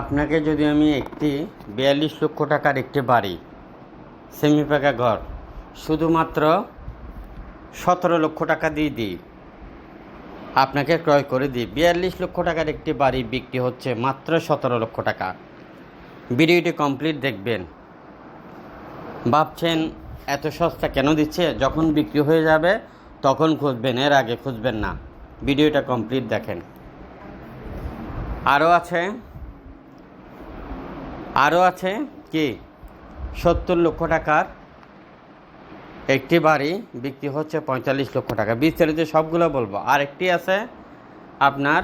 আপনাকে যদি আমি একটি বিয়াল্লিশ লক্ষ টাকার একটি বাড়ি সেমি পাকা ঘর, শুধুমাত্র সতেরো লক্ষ টাকা দিয়ে দিই, আপনাকে ক্রয় করে দিই, বিয়াল্লিশ লক্ষ টাকার একটি বাড়ি বিক্রি হচ্ছে মাত্র সতেরো লক্ষ টাকা। ভিডিওটি কমপ্লিট দেখবেন। ভাবছেন এত সস্তা কেন দিচ্ছে? যখন বিক্রি হয়ে যাবে, তখন খুঁজবেন, এর আগে খুঁজবেন না। ভিডিওটা কমপ্লিট দেখেন। আরও আছে আরও আছে কি? সত্তর লক্ষ টাকার একটি বাড়ি বিক্রি হচ্ছে পঁয়তাল্লিশ লক্ষ টাকা। বিস্তারিত সবগুলো বলব। আর একটি আছে আপনার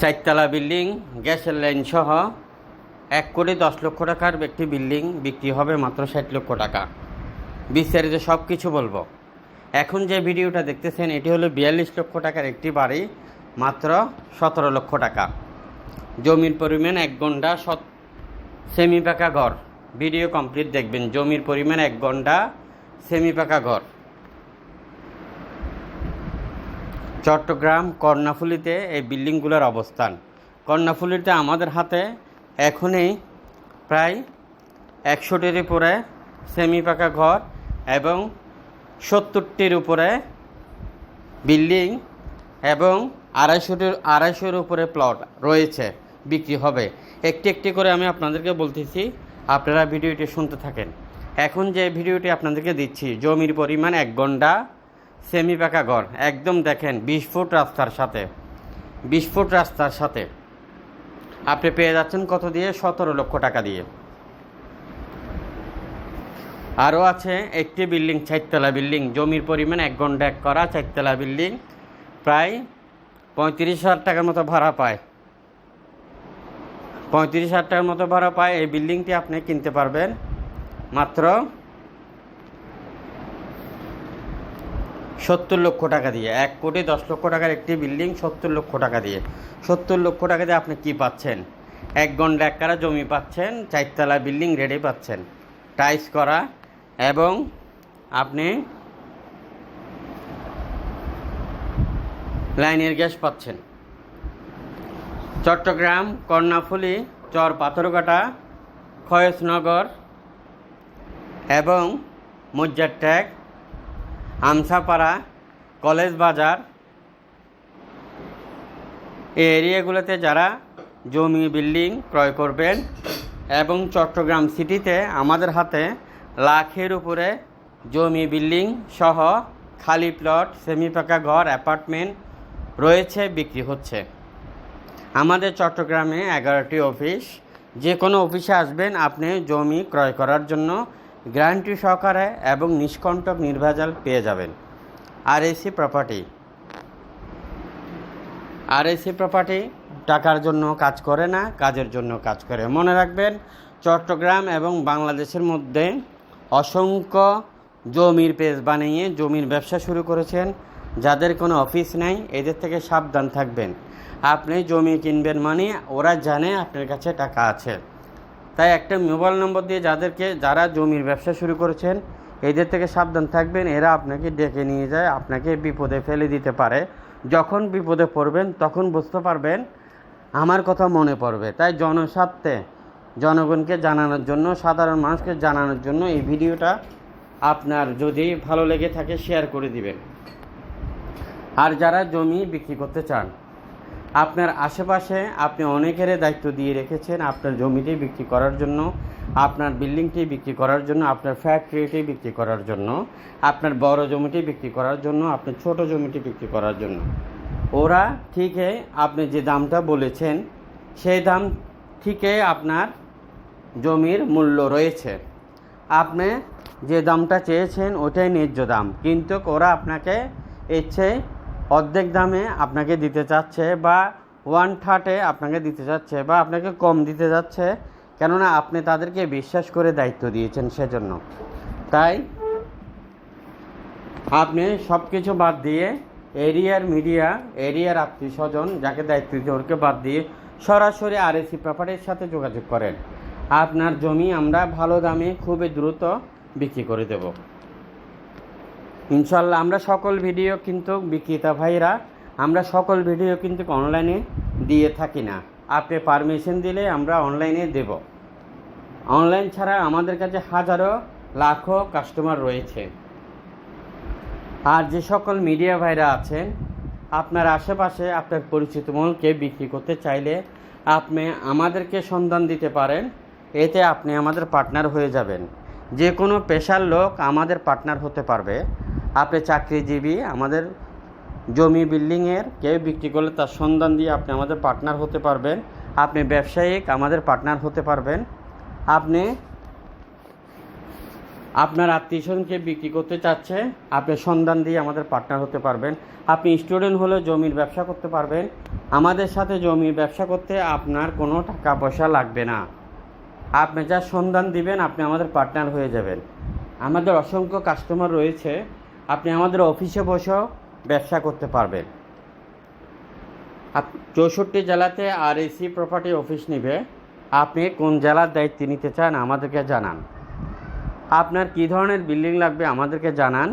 চারতলা বিল্ডিং, গ্যাসের লাইন সহ এক কোটি দশ লক্ষ টাকার একটি বিল্ডিং বিক্রি হবে মাত্র ষাট লক্ষ টাকা। বিস্তারিত সব কিছু বলব। এখন যে ভিডিওটা দেখতেছেন, এটি হলো বিয়াল্লিশ লক্ষ টাকার একটি বাড়ি মাত্র সতেরো লক্ষ টাকা। জমির পরিমাণ এক ঘণ্টা সত সেমি পাকা ঘর। ভিডিও কমপ্লিট দেখবেন। জমির পরিমাণ এক ঘণ্টা সেমি পাকা ঘর। চট্টগ্রাম কর্ণাফুলিতে এই বিল্ডিংগুলোর অবস্থান। কর্ণাফুলিতে আমাদের হাতে এখনই প্রায় একশোটির উপরে সেমি পাকা ঘর এবং সত্তরটির উপরে বিল্ডিং এবং আড়াইশোটির, আড়াইশোর উপরে প্লট রয়েছে, বিক্রি হবে। একটি একটি করে আমি আপনাদেরকে বলতেছি, আপনারা ভিডিওটি শুনতে থাকেন। এখন যে ভিডিওটি আপনাদেরকে দিচ্ছি, জমির পরিমাণ এক ঘণ্টা সেমি পাকা ঘর। একদম দেখেন, বিশ ফুট রাস্তার সাথে। বিশ ফুট রাস্তার সাথে। আপনি পেয়ে যাচ্ছেন কত দিয়ে? সতেরো লক্ষ টাকা দিয়ে। আরও আছে একটি বিল্ডিং, চারতলা বিল্ডিং। জমির পরিমাণ এক ঘণ্টা, এক করা চারতলা বিল্ডিং। প্রায় পঁয়ত্রিশ হাজার টাকার মতো ভাড়া পায়। পঁয়ত্রিশ হাজার টাকার মতো ভাড়া পায় এই বিল্ডিংটি আপনি কিনতে পারবেন। মাত্র সত্তর লক্ষ টাকা দিয়ে, এক কোটি দশ লক্ষ টাকার একটি বিল্ডিং সত্তর লক্ষ টাকা দিয়ে। সত্তর লক্ষ টাকা দিয়ে আপনি কি পাচ্ছেন? এক ঘণ্টা এক কারা জমি পাচ্ছেন, চারতলা বিল্ডিং রেডি পাচ্ছেন। টাইস করা এবং আপনি লাইনের গ্যাস পাচ্ছেন। চট্টগ্রাম, কর্ণাফুলি, চর পাথরঘাটা খয়েশনগর এবং মজ্জার ট্যাগ আমসাপাড়া কলেজ বাজার। এই এরিয়াগুলোতে যারা জমি বিল্ডিং ক্রয় করবেন এবং চট্টগ্রাম সিটিতে আমাদের হাতে লাখের উপরে জমি বিল্ডিং সহ খালি প্লট, সেমি পাকা ঘর, অ্যাপার্টমেন্ট রয়েছে, বিক্রি হচ্ছে। আমাদের চট্টগ্রামে এগারোটি অফিস। যে কোনো অফিসে আসবেন, আপনি জমি ক্রয় করার জন্য গ্যারান্টি সহকারে এবং নিষ্কণ্টক নির্ভেজাল পেয়ে যাবেন। আর এসি প্রপার্টি আর এসি প্রপার্টি টাকার জন্য কাজ করে না, কাজের জন্য কাজ করে। মনে রাখবেন, চট্টগ্রাম এবং বাংলাদেশের মধ্যে অসংখ্য জমির পেজ বানিয়ে জমির ব্যবসা শুরু করেছেন। যাদের কোনো অফিস নেই, এদের থেকে সাবধান থাকবেন। আপনি জমি কিনবেন মানে ওরা জানে আপনার কাছে টাকা আছে। তাই একটা মোবাইল নম্বর দিয়ে যাদেরকে, যারা জমির ব্যবসা শুরু করেছেন, এদের থেকে সাবধান থাকবেন। এরা আপনাকে ডেকে নিয়ে যায়, আপনাকে বিপদে ফেলে দিতে পারে। যখন বিপদে পড়বেন, তখন বুঝতে পারবেন, আমার কথা মনে পড়বে। তাই জনস্বার্থে, জনগণকে জানানোর জন্য, সাধারণ মানুষকে জানানোর জন্য এই ভিডিওটা আপনার যদি ভালো লেগে থাকে শেয়ার করে দিবেন। আর যারা জমি বিক্রি করতে চান, আপনার আশেপাশে আপনি অনেকের দায়িত্ব দিয়ে রেখেছেন আপনার জমিটি বিক্রি করার জন্য, আপনার বিল্ডিংটি বিক্রি করার জন্য, আপনার ফ্যাক্টরিটি বিক্রি করার জন্য, আপনার বড় জমিটি বিক্রি করার জন্য, আপনার ছোট জমিটি বিক্রি করার জন্য। ওরা ঠিকই আপনি যে দামটা বলেছেন, সেই দাম ঠিকই আপনার জমির মূল্য রয়েছে। আপনি যে দামটা চেয়েছেন, ওটাই ন্যায্য দাম। কিন্তু ওরা আপনাকে ইচ্ছে অর্ধেক দামে আপনাকে দিতে চাচ্ছে বা ওয়ান থার্ডে আপনাকে দিতে চাচ্ছে বা আপনাকে কম দিতে যাচ্ছে, কেননা আপনি তাদেরকে বিশ্বাস করে দায়িত্ব দিয়েছেন সেজন্য। তাই আপনি সব কিছু বাদ দিয়ে এরিয়ার মিডিয়া এরিয়ার আত্মীয় স্বজন যাকে দায়িত্ব দিতে ওরকে বাদ দিয়ে সরাসরি আর এসি প্রপার্টির সাথে যোগাযোগ করেন। আপনার জমি আমরা ভালো দামে খুবই দ্রুত বিক্রি করে দেব। ইনশাল্লাহ আমরা সকল ভিডিও কিন্তু বিক্রেতা ভাইরা, আমরা সকল ভিডিও কিন্তু অনলাইনে দিয়ে থাকি না। আপনি পারমিশন দিলে আমরা অনলাইনে দেব। অনলাইন ছাড়া আমাদের কাছে হাজারো, লাখো কাস্টমার রয়েছে। আর যে সকল মিডিয়া ভাইরা আছেন, আপনার আশেপাশে আপনার পরিচিত মূলকে বিক্রি করতে চাইলে আপনি আমাদেরকে সন্ধান দিতে পারেন, এতে আপনি আমাদের পার্টনার হয়ে যাবেন। যে কোনো পেশার লোক আমাদের পার্টনার হতে পারবে। আপনি চাকরিজীবী, আমাদের জমি বিল্ডিংয়ের কেউ বিক্রি করলে তার সন্ধান দিয়ে আপনি আমাদের পার্টনার হতে পারবেন। আপনি ব্যবসায়িক, আমাদের পার্টনার হতে পারবেন। আপনি, আপনার আত্মীয় স্বজনকে বিক্রি করতে চাচ্ছে, আপনি সন্ধান দিয়ে আমাদের পার্টনার হতে পারবেন। আপনি স্টুডেন্ট হলে জমির ব্যবসা করতে পারবেন। আমাদের সাথে জমির ব্যবসা করতে আপনার কোনো টাকা পয়সা লাগবে না। আপনি যা সন্ধান দিবেন, আপনি আমাদের পার্টনার হয়ে যাবেন। আমাদের অসংখ্য কাস্টমার রয়েছে। আপনি আমাদের অফিসে বসেও ব্যবসা করতে পারবেন। চৌষট্টি জেলাতে আর এসি প্রপার্টি অফিস নিবে। আপনি কোন জেলার দায়িত্ব নিতে চান আমাদেরকে জানান। আপনার কী ধরনের বিল্ডিং লাগবে আমাদেরকে জানান।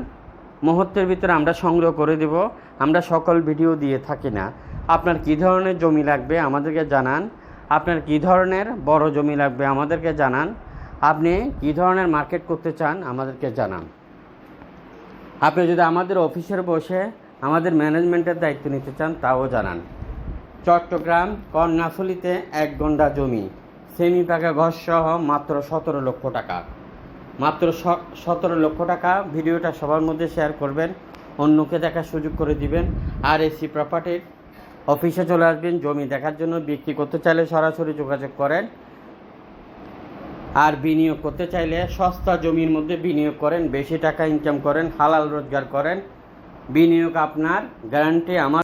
মুহূর্তের ভিতরে আমরা সংগ্রহ করে দেব। আমরা সকল ভিডিও দিয়ে থাকি না। আপনার কী ধরনের জমি লাগবে আমাদেরকে জানান। আপনার কী ধরনের বড় জমি লাগবে আমাদেরকে জানান। আপনি কী ধরনের মার্কেট করতে চান আমাদেরকে জানান। আপনি যদি আমাদের অফিসের বসে আমাদের ম্যানেজমেন্টের দায়িত্ব নিতে চান, তাও জানান। চট্টগ্রাম কর্ণাফুলিতে এক গন্ডা জমি সেমি পাকা ঘর সহ মাত্র সতেরো লক্ষ টাকা। মাত্র সতেরো লক্ষ টাকা। ভিডিওটা সবার মধ্যে শেয়ার করবেন, অন্যকে দেখার সুযোগ করে দিবেন। আর এসি প্রপার্টির অফিসে চলে আসবেন, জমি দেখার জন্য বিক্রি করতে চাইলে সরাসরি যোগাযোগ করেন। আর বিনিয়োগ করতে চাইলে সস্তা জমির মধ্যে বিনিয়োগ করেন, বেশি টাকা ইনকাম করেন, হালাল রোজগার করেন। বিনিয়োগ আপনার গ্যারান্টি আমার